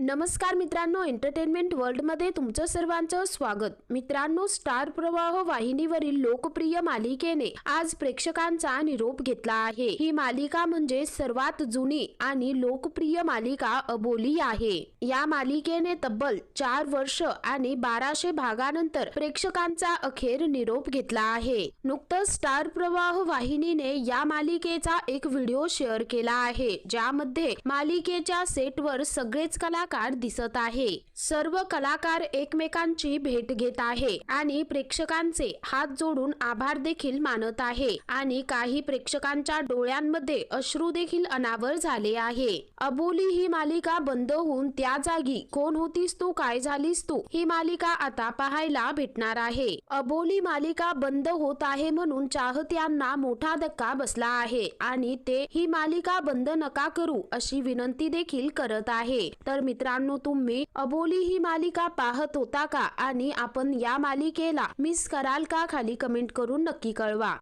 नमस्कार मित्रांनो एंटरटेनमेंट वर्ल्डमध्ये तुमचं सर्वांचं स्वागत. मित्रांनो स्टार प्रवाह वाहिनीवरील लोकप्रिय मालिकेने आज प्रेक्षकांचा निरोप घेतला आहे. ही मालिका म्हणजे सर्वात जुनी आणि लोकप्रिय मालिका अबोली आहे. या मालिकेने तब्बल चार वर्ष आणि बाराशे भागानंतर प्रेक्षकांचा अखेर निरोप घेतला आहे. नुकतंच स्टार प्रवाह वाहिनीने या मालिकेचा एक व्हिडिओ शेअर केला आहे ज्यामध्ये मालिकेच्या सेटवर सगळेच कलाकार दिसत आहे. सर्व कलाकार एकमेकांची भेट घेत आहे आणि प्रेक्षकांचे हात जोडून आभार देखील मानत आहे आणि काही प्रेक्षकांच्या डोळ्यांमध्ये अश्रू देखील अनावर झाले आहे. अबोली ही मालिका बंद होऊन त्या जागी कोण होतीस तू? काय झालीस तू? ही मालिका आता पाहायला भेटणार आहे. अबोली मालिका बंद होत आहे म्हणून चाहत्यांना मोठा धक्का बसला आहे आणि ते ही मालिका बंद नका करू अशी विनंती देखील करत आहे. तर मित्र मित्रांनो तुम्ही अबोली ही मालिका पाहत होता का? आणि आपण या मालिकेला मिस कराल का? खाली कमेंट करून नक्की कळवा.